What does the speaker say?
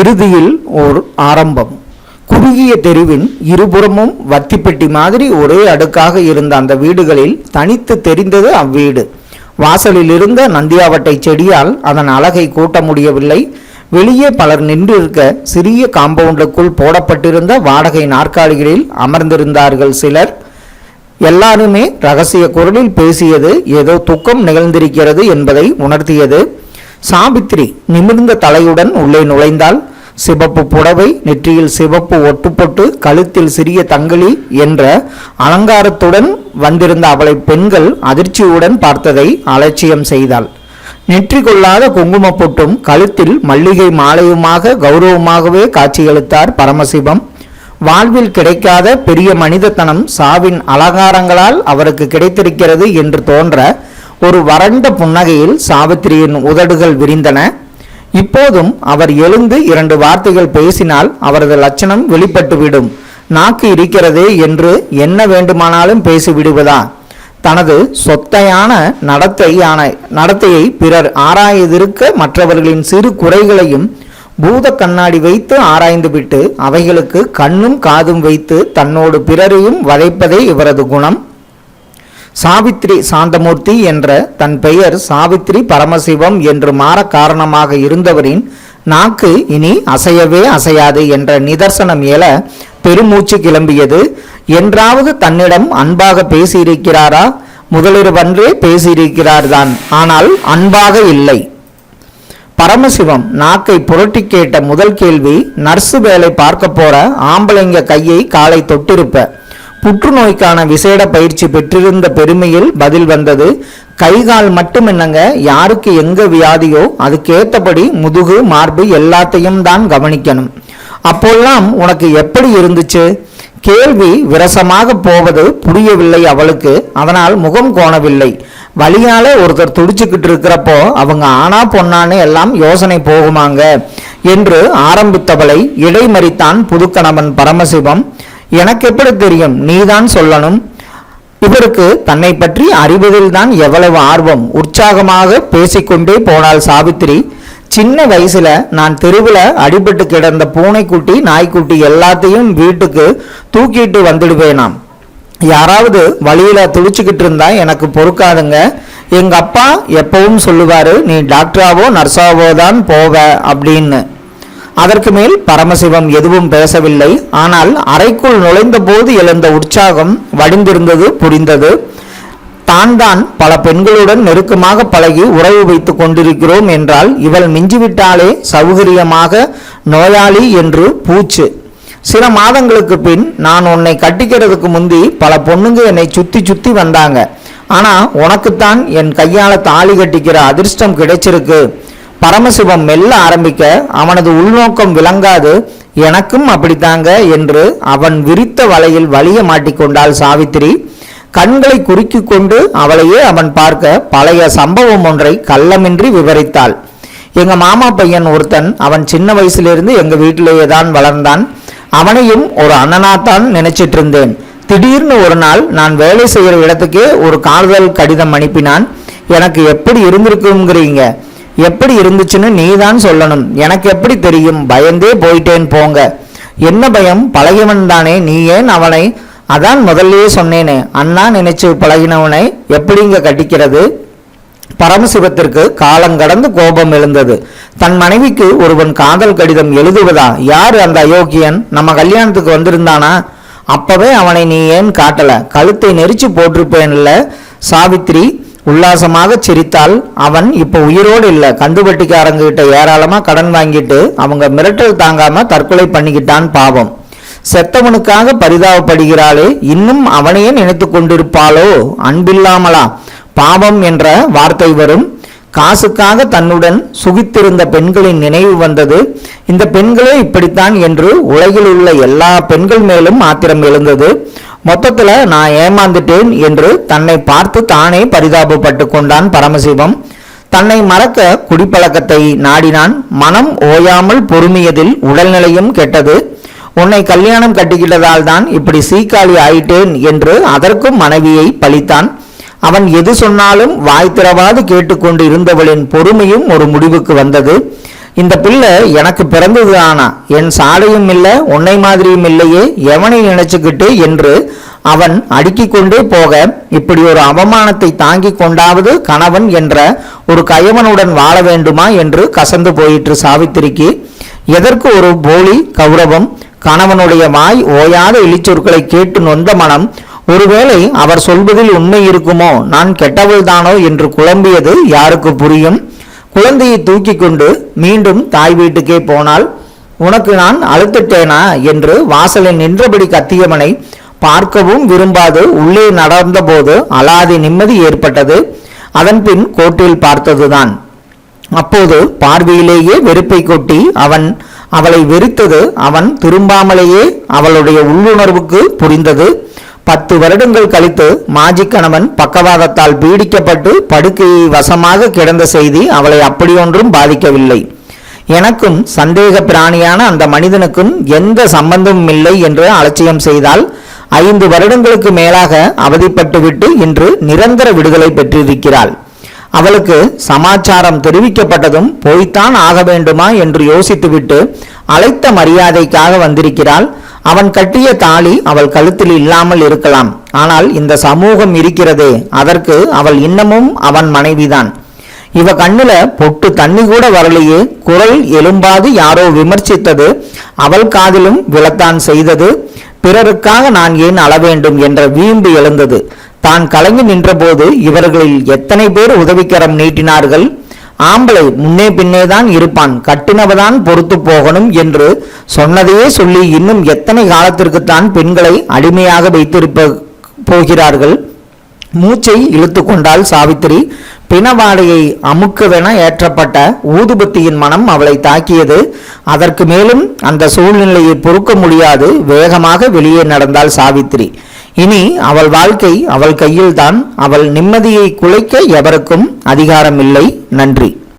இறுதியில் ஒரு ஆரம்பம். குறுகிய தெருவின் இருபுறமும் வத்திப்பெட்டி மாதிரி ஒரே அடுக்காக இருந்த அந்த வீடுகளில் தனித்து தெரிந்தது அவ்வீடு. வாசலில் இருந்த நந்தியாவட்டை செடியால் அதன் அழகை கூட்ட முடியவில்லை. வெளியே பலர் நின்றிருக்க சிறிய காம்பவுண்டுக்குள் போடப்பட்டிருந்த வாடகை நாற்காலிகளில் அமர்ந்திருந்தார்கள் சிலர். எல்லாருமே ரகசிய குரலில் பேசியது ஏதோ துக்கம் நிகழ்ந்திருக்கிறது என்பதை உணர்த்தியது. சாவித்திரி நிமிர்ந்த தலையுடன் உள்ளே நுழைந்தாள். சிவப்பு புடவை நெற்றியில் சிவப்பு ஒட்டுப்பொட்டு கழுத்தில் சிறிய தங்கிலி என்ற அலங்காரத்துடன் வந்திருந்த அவளை பெண்கள் அதிர்ச்சியுடன் பார்த்ததை அலட்சியம் செய்தாள். நெற்றி கொள்ளாத குங்கும பொட்டும் கழுத்தில் மல்லிகை மாலையுமாக கௌரவமாகவே காட்சியளித்தார் பரமசிவம். வாழ்வில் கிடைக்காத பெரிய மனிதத்தனம் சாவின் அலங்காரங்களால் அவருக்கு கிடைத்திருக்கிறது என்று தோன்ற ஒரு வறண்ட புன்னகையில் சாவித்திரியின் உதடுகள் விரிந்தன. இப்போதும் அவர் எழுந்து இரண்டு வார்த்தைகள் பேசினால் அவரது லட்சணம் வெளிப்பட்டுவிடும். நாக்கு இருக்கிறதே என்று என்ன வேண்டுமானாலும் பேசிவிடுவதா தனது சொத்தையான நடத்தையான நடத்தையை பிறர் ஆராயதிருக்க மற்றவர்களின் சிறு குறைகளையும் பூத கண்ணாடி வைத்து ஆராய்ந்துவிட்டு அவைகளுக்கு கண்ணும் காதும் வைத்து தன்னோடு பிறரையும் வதைப்பதே இவரது குணம். சாவித்ரி சாந்தமூர்த்தி என்ற தன் பெயர் சாவித்ரி பரமசிவம் என்று மாற காரணமாக இருந்தவரின் நாக்கு இனி அசையவே அசையாது என்ற நிதர்சனம் எழ பெருமூச்சு கிளம்பியது. என்றாவது தன்னிடம் அன்பாக பேசியிருக்கிறாரா? முதலிரவன்றே பேசியிருக்கிறார்தான். ஆனால் அன்பாக இல்லை. பரமசிவம் நாக்கை புரட்டி கேட்ட முதல் கேள்வி நர்ஸு வேலை பார்க்க போற ஆம்பளைங்க கையை காலை தொட்டிருப்ப புற்றுநோய்க்கான விசேட பயிற்சி பெற்றிருந்த பெருமையில் பதில் வந்தது. கை கால் மட்டும் என்னங்க யாருக்கு எங்க வியாதியோ அதுக்கேத்தபடி முதுகு மார்பு எல்லாத்தையும் தான் கவனிக்கணும். அப்போல்லாம் உனக்கு எப்படி இருந்துச்சு? கேள்வி விரசமாக போவது புரியவில்லை அவளுக்கு. அதனால் முகம் கோணவில்லை. வழியால ஒருத்தர் துடிச்சுக்கிட்டு இருக்கிறப்போ அவங்க ஆனா பொண்ணான்னு எல்லாம் யோசனை போகுமாங்க. என்று ஆரம்பித்தவளை இடைமறித்தான் புதுக்கணவன் பரமசிவம் எனக்கு எப்படி தெரியும்? நீதான் சொல்லணும். இவருக்கு தன்னை பற்றி அறிவதில்தான் எவ்வளவு ஆர்வம். உற்சாகமாக பேசிக்கொண்டே போனாள் சாவித்திரி. சின்ன வயசுல நான் தெருவில் அடிபட்டு கிடந்த பூனைக்குட்டி நாய்க்குட்டி எல்லாத்தையும் வீட்டுக்கு தூக்கிட்டு வந்துடுவேனாம். யாராவது வழியில துடிச்சுக்கிட்டு இருந்தா எனக்கு பொறுக்காதுங்க. எங்க அப்பா எப்பவும் சொல்லுவாரு நீ டாக்டராவோ நர்ஸாவோ தான் போவ அப்படின்னு. அதற்கு மேல் பரமசிவம் எதுவும் பேசவில்லை. ஆனால் அறைக்குள் நுழைந்த போது எழுந்த உற்சாகம் வடிந்திருந்தது புரிந்தது. தான் தான் பல பெண்களுடன் நெருக்கமாக பழகி உறவு வைத்துக் கொண்டிருக்கிறோம் என்றால் இவள் மிஞ்சிவிட்டாலே சௌகரியமாக நோயாளி என்று பூச்சு. சில மாதங்களுக்கு பின் நான் உன்னை கட்டிக்கிறதுக்கு முந்தி பல பொண்ணுங்க என்னை சுத்தி சுத்தி வந்தாங்க. ஆனா உனக்குத்தான் என் கையால தாலி கட்டிக்கிற அதிர்ஷ்டம் கிடைச்சிருக்கு. பரமசிவம் மெல்ல ஆரம்பிக்க அவனது உள்நோக்கம் விளங்காது எனக்கும் அப்படித்தாங்க என்று அவன் விரித்த வலையில் வலிய மாட்டிக்கொண்டாள் சாவித்திரி. கண்களை குறுக்கிக் கொண்டு அவளையே அவன் பார்க்க பழைய சம்பவம் ஒன்றை கள்ளமின்றி விவரித்தாள். எங்க மாமா பையன் ஒருத்தன் அவன் சின்ன வயசிலிருந்து எங்க வீட்டிலேயே தான் வளர்ந்தான். அவனையும் ஒரு அண்ணனாத்தான் நினைச்சிட்டு இருந்தேன் திடீர்னு ஒரு நாள் நான் வேலை செய்கிற இடத்துக்கே ஒரு காதல் கடிதம் அனுப்பினான். எனக்கு எப்படி இருந்திருக்குங்கிறீங்க எப்படி இருந்துச்சுன்னு நீ தான் சொல்லணும். எனக்கு எப்படி தெரியும்? பயந்தே போயிட்டேன் போங்க. என்ன பயம்? பழகியவன் தானே. நீ ஏன் அவனை? அதான் முதல்லயே சொன்னேனே. அண்ணா நினைச்சு பழகினவனை எப்படிங்க கட்டிக்கிறது? பரமசிவத்திற்கு காலங்கடந்து கோபம் எழுந்தது. தன் மனைவிக்கு ஒருவன் காதல் கடிதம் எழுதுவதா? யார் அந்த அயோக்கியன்? நம்ம கல்யாணத்துக்கு வந்திருந்தானா? அப்பவே அவனை நீ ஏன் காட்டல? கழுத்தை நெரிச்சு போட்டிருப்பேன்ல சாவித்ரி. உல்லாசமாக சிரித்தால் அவன் இப்போ உயிரோடு இல்லை. கந்துவட்டிக்காரங்க கிட்ட ஏராளமா கடன் வாங்கிட்டு அவங்க மிரட்டல் தாங்காம தற்கொலை பண்ணிக்கிட்டான் பாவம். செத்தவனுக்காக பரிதாபப்படுகிறாளே. இன்னும் அவனையே நினைத்து கொண்டிருப்பாளோ? அன்பில்லாமலா? பாவம் என்ற வார்த்தை வரும். காசுக்காக தன்னுடன் சுகித்திருந்த பெண்களின் நினைவு வந்தது. இந்த பெண்களே இப்படித்தான் என்று உலகில் உள்ள எல்லா பெண்கள் மேலும் ஆத்திரம் எழுந்தது. மொத்தத்தில் நான் ஏமாந்துட்டேன் என்று தன்னை பார்த்து தானே பரிதாபப்பட்டு கொண்டான் பரமசிவம். தன்னை மறக்க குடிப்பழக்கத்தை நாடினான். மனம் ஓயாமல் பொறுமியதில் உடல்நிலையும் கெட்டது. உன்னை கல்யாணம் கட்டிக்கிட்டதால் தான் இப்படி சீக்காளி ஆயிட்டேன் என்று அதற்கும் மனைவியை பழித்தான். அவன் எது சொன்னாலும் வாய் திறவாது கேட்டுக்கொண்டு இருந்தவளின் பொறுமையும் ஒரு முடிவுக்கு வந்தது. இந்த பிள்ளை எனக்கு பிறந்தது ஆனா என் சாலையும் இல்லை உன்னை மாதிரியும் இல்லையே எவனை நினைச்சுக்கிட்டு என்று அவன் அடுக்கிக் கொண்டே போக இப்படி ஒரு அவமானத்தை தாங்கிக் கொண்டாவது கணவன் என்ற ஒரு கயவனுடன் வாழ வேண்டுமா என்று கசந்து போயிற்று சாவித்திரிக்கு. எதற்கு ஒரு போலி கௌரவம்? கணவனுடைய வாய் ஓயாத இழிச்சொற்களை கேட்டு நொந்த மனம் ஒருவேளை அவர் சொல்வதில் உண்மை இருக்குமோ நான் கெட்டவள்தானோ என்று குழம்பியது யாருக்கு புரியும்? குழந்தையை தூக்கி கொண்டு மீண்டும் தாய் வீட்டுக்கே போனால் உனக்கு நான் அழுத்துட்டேனா? என்று வாசலில் நின்றபடி கத்தியவனை பார்க்கவும் விரும்பாது. உள்ளே நடந்தபோது அலாதி நிம்மதி ஏற்பட்டது. அதன்பின் கோட்டில் பார்த்ததுதான். அப்போது பார்வையிலேயே வெறுப்பை கொட்டி அவன் அவளை வெறுத்தது அவன் திரும்பாமலேயே அவளுடைய உள்ளுணர்வுக்கு புரிந்தது. பத்து வருடங்கள் கழித்து மாஜி கணவன் பக்கவாதத்தால் பீடிக்கப்பட்டு படுக்கையை வசமாக கிடந்த செய்தி அவளை அப்படியொன்றும் பாதிக்கவில்லை. எனக்கும் சந்தேக பிராணியான அந்த மனிதனுக்கும் எந்த சம்பந்தமும் இல்லை என்று அலட்சியம் செய்தால் ஐந்து வருடங்களுக்கு மேலாக அவதிப்பட்டுவிட்டு இன்று நிரந்தர விடுதலை பெற்றிருக்கிறாள். அவளுக்கு சமாச்சாரம் தெரிவிக்கப்பட்டதும் போய்த்தான் ஆக வேண்டுமா என்று யோசித்துவிட்டு அழைத்த மரியாதைக்காக வந்திருக்கிறாள். அவன் கட்டிய தாலி அவள் கழுத்தில் இல்லாமல் இருக்கலாம். ஆனால் இந்த சமூகம் இருக்கிறதே அதற்கு அவள் இன்னமும் அவன் மனைவிதான். இவ கண்ணுல பொட்டு தண்ணி கூட வரலையே குரல் எலும்பாது யாரோ விமர்சித்தது. அவள் காதிலும் விழத்தான் செய்தது. பிறருக்காக நான் ஏன் அள வேண்டும் என்ற வீம்பு எழுந்தது. தான் கலங்கி நின்றபோது இவர்களில் எத்தனை பேர் உதவிக்கரம் நீட்டினார்கள்? ஆம்பளை முன்னே பின்னே தான் இருப்பான் கட்டினவதான் பொறுத்து போகணும் என்று சொன்னதையே சொல்லி இன்னும் எத்தனை காலத்திற்குத்தான் பெண்களை அடிமையாக வைத்திருப்ப போகிறார்கள்? மூச்சை இழுத்து கொண்டாள் சாவித்திரி. பிணவாடையை அமுக்குவென ஏற்றப்பட்ட ஊதுபத்தியின் மனம் அவளை தாக்கியது. அதற்கு மேலும் அந்த சூழ்நிலையை பொறுக்க முடியாது. வேகமாக வெளியே நடந்தாள் சாவித்திரி. இனி அவள் வாழ்க்கை அவள் கையில்தான். அவள் நிம்மதியை குலைக்க எவருக்கும் அதிகாரமில்லை. நன்றி.